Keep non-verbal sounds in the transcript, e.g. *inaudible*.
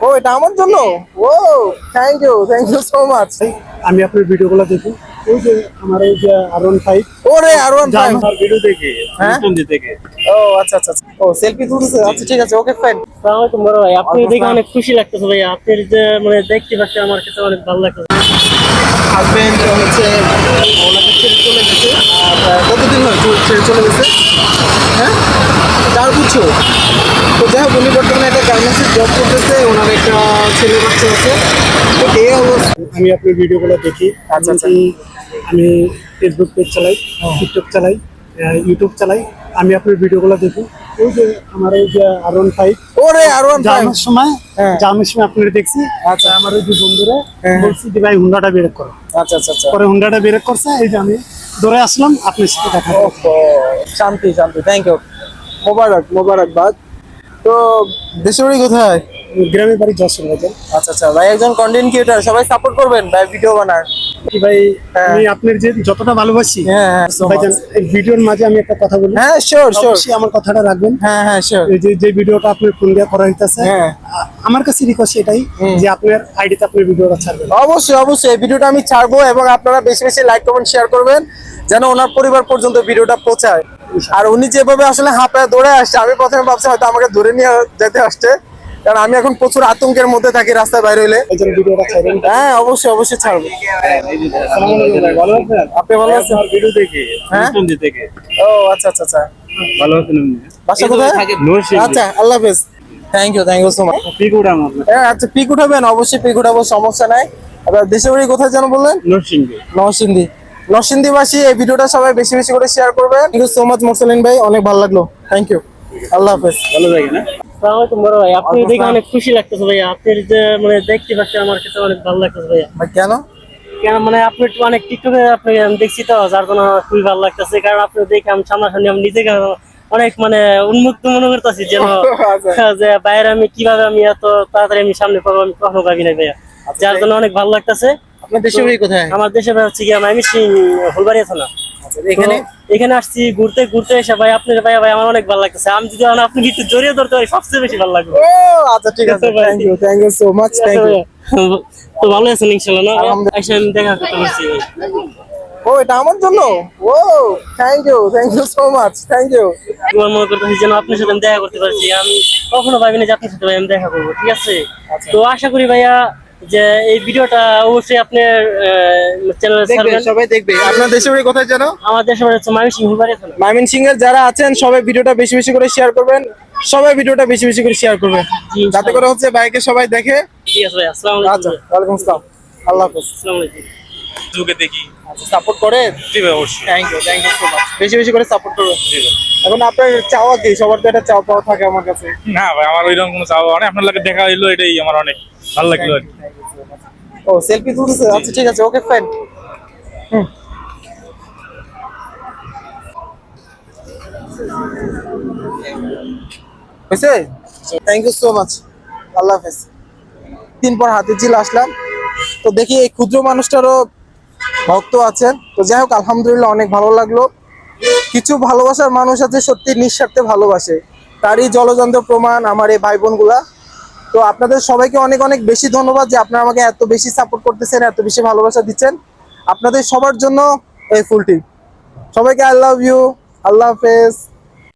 ও এটা আমার জন্য? ও thank you thank you so much আমি আপনার ভিডিওগুলো দেখি। ওই যে আমার এই যে আর ওয়ান ফাইভ ওরে আর ওয়ান ফাইভ আমার ভিডিও দেখে হ্যাঁ? থেকে ও আচ্ছা আচ্ছা আচ্ছা। ও সেলফি তুলছে। আচ্ছা ঠিক আছে ওকে ফাইন আসসালামাইকুম বড় ভাই আপনি দেখে অনেক খুশি লাগতেছে ভাই আপনার যে মানে দেখতে পাচ্ছি আমার কাছে অনেক ভালো লাগতেছে। হাজবেন্ড হচ্ছে ওনাকে ছেড়ে চলে গেছে। আর কতদিন হয় চলে- ছেড়ে চলে গেছে? হ্যাঁ? চার বছর। তো যাই হোক উনি একটা গার্মেন্টসের জব করতেছে ওনার একটা ছেলে বাচ্চা আছে। তো এই অবস্থা। আমি আপনার ভিডিওগুলো দেখি। আচ্ছা, আচ্ছা। আমি ফেসবুক পেজ চালাই টিকটক চালাই ইউটিউব চালাই। আমি আপনার ভিডিওগুলো দেখি। ওই যে আমার যে আর ওয়ান ফাইভ ওরে আর ওয়ান ফাইভ জামের সময় হ্যাঁ। জামের সময় আপনার দেখছি। আচ্ছা। আমার ওই যে বন্ধুরা। বলছি যে ভাই হুন্ডাটা বের করো। আচ্ছা আচ্ছা আচ্ছা। পরে হুন্ডাটা বের করছে। এই যে আমি ধরে আসলাম আপনার সাথে দেখা শান্তি শান্তি। থ্যাংক ইউ মোবারক মোবারক বাদ তো দেশের বাড়ি কোথায়? গ্রামের বাড়ি যশোর আচ্ছা আচ্ছা। ভাই একজন কন্টেন্ট ক্রিয়েটার সবাই সাপোর্ট করবেন ভাই ভিডিও বানার। কি ভাই হ্যাঁ। আমি আপনার যে যতটা ভালোবাসি হ্যাঁ হ্যাঁ ভিডিওর মাঝে আমি একটা কথা বলি। হ্যাঁ শিওর শিওর আমার কথাটা রাখবেন। হ্যাঁ হ্যাঁ শিওর যে যে ভিডিওটা আপনি ফোন দিয়ে করা হইতাছে হ্যাঁ। আমার কাছে রিকোয়েস্ট এটাই যে আপনার আইডিতে ভিডিওটা ছাড়বেন। অবশ্যই অবশ্যই এই ভিডিওটা আমি ছাড়বো এবং আপনারা বেশি বেশি লাইক কমেন্ট শেয়ার করবেন যেন ওনার পরিবার পর্যন্ত ভিডিওটা পৌঁছায়। আর উনি যেভাবে আসলে হাঁপায় দৌড়ে আসছে আমি প্রথমে ভাবছি হয়তো আমাকে ধরে নিয়ে যেতে আসছে কারণ আমি এখন প্রচুর আতঙ্কের মধ্যে থাকি রাস্তায় বাইরে হইলে। এই জন্য ভিডিওটা ছাড়বেন হ্যাঁ অবশ্যই অবশ্যই ছাড়বো। আছেন? আপনি ভালো আছেন? ভিডিও দেখে হ্যাঁ? ও আচ্ছা আচ্ছা আচ্ছা। ভালো আছেন বাসা কোথায়? আচ্ছা আল্লাহ হাফেজ। Thank you thank you so much pick হ্যাঁ আচ্ছা পিক উঠাবেন অবশ্যই পিক উঠাবো সমস্যা নাই। আবার দেশের বাড়ি কোথায় যেন বললেন? নরসিংদী। নরসিংদী। নরসিংদীবাসী এই ভিডিওটা সবাই বেশি বেশি করে শেয়ার করবেন thank you so much Morsalin ভাই অনেক ভালো লাগল। থ্যাংক ইউ আল্লাহ হাফেজ। ভালো লাগে না আসসালামাইকুম বড় ভাই আপনি দেখে অনেক খুশি লাগতেছে ভাই আপনার যে মানে দেখতে পাচ্ছি আমার কাছে অনেক ভালো লাগতেছে ভাই কেন? কেন মানে আপনি অনেক টিকটকে আপনি আমি দেখছি তো যার জন্য খুবই ভালো লাগতেছে। কারণ আপনি দেখে আমি সামনাসামনি আমি নিজেকে অনেক মানে উন্মুক্ত মনে করতেছি যেন *laughs* আচ্ছা। যে বাইরে আমি কীভাবে আমি এত তাড়াতাড়ি আমি সামনে পাবো আমি কখনো ভাবি না ভাইয়া। যার জন্য অনেক ভালো লাগতেছে। আপনার দেশের বাড়ি কোথায়? আমার হচ্ছে গিয়ে আমি সিং ফুলবাড়িয়া থানা। আচ্ছা, এখানে? এখানে আসছি ঘুরতে ঘুরতে এসে ভাই আপনার ভাই ভাই আমার অনেক ভালো লাগতেছে। আমি যদি আপনি একটু জড়িয়ে ধরতে পারি সবচেয়ে বেশি ভালো লাগবে। ও আচ্ছা ঠিক আছে। Thank you thank you so much thank you তো ভালো আছেন ইনশাল্লাহ না? আমি দেখা করতে পারছি। ও এটা আমার জন্য? ও thank you thank you so much thank you তোমার মনে করতেছি যেন আপনার সাথে আমি দেখা করতে পারছি। আমি কখনো ভাবিনি যে আপনার সাথে ভাই আমি দেখা করব ঠিক আছে? তো আশা করি ভাইয়া যে এই ভিডিওটা অবশ্যই আপনার চ্যানেলে দেখবে সবাই দেখবে আপনার দেশের বাড়ি কোথায় জানো আমার দেশে বাড়ি হচ্ছে ফুলবাড়িয়া থানা। সিং এর যারা আছেন সবাই ভিডিওটা বেশি বেশি করে শেয়ার করবেন। সবাই ভিডিওটা বেশি বেশি করে শেয়ার করবেন। যাতে করে হচ্ছে বাইকে সবাই দেখে। ঠিক আছে ভাই আসসালামু আচ্ছা আলাইকুম ওয়ালাইকুম আসসালাম। আল্লাহ হাফেজ। আসসালামু আলাইকুম। যুগে দেখি। আচ্ছা সাপোর্ট করে? জি ভাই অবশ্যই। Thank you thank you so much বেশি বেশি করে সাপোর্ট করবেন। এখন আপনার চাওয়া কি? সবার তো একটা চাওয়া পাওয়া থাকে আমার কাছে। না ভাই আমার ওইরকম কোনো চাওয়া নেই। আপনার লাগে দেখা হইল এটাই আমার অনেক ভালো লাগল ও সেলফি তুলছে আচ্ছা ঠিক আছে ওকে ফাইন হয়েছে? থ্যাংক ইউ সো মাচ আল্লাহ হাফেজ। দিন পর হাতে চিল আসলাম। তো দেখি এই ক্ষুদ্র মানুষটারও ভক্ত আছেন। তো যাই হোক আলহামদুলিল্লাহ অনেক ভালো লাগল। কিছু ভালোবাসার মানুষ আছে সত্যি নিঃস্বার্থে ভালোবাসে। তারই জলযন্ত্র প্রমাণ আমার এই ভাই বোনগুলা তো আপনাদের সবাইকে অনেক অনেক বেশি ধন্যবাদ যে আপনারা আমাকে এত বেশি সাপোর্ট করতেছেন, এত বেশি ভালোবাসা দিচ্ছেন। আপনাদের সবার জন্য এই ফুলটি সবাইকে আই লাভ ইউ আল্লাহ হাফেজ।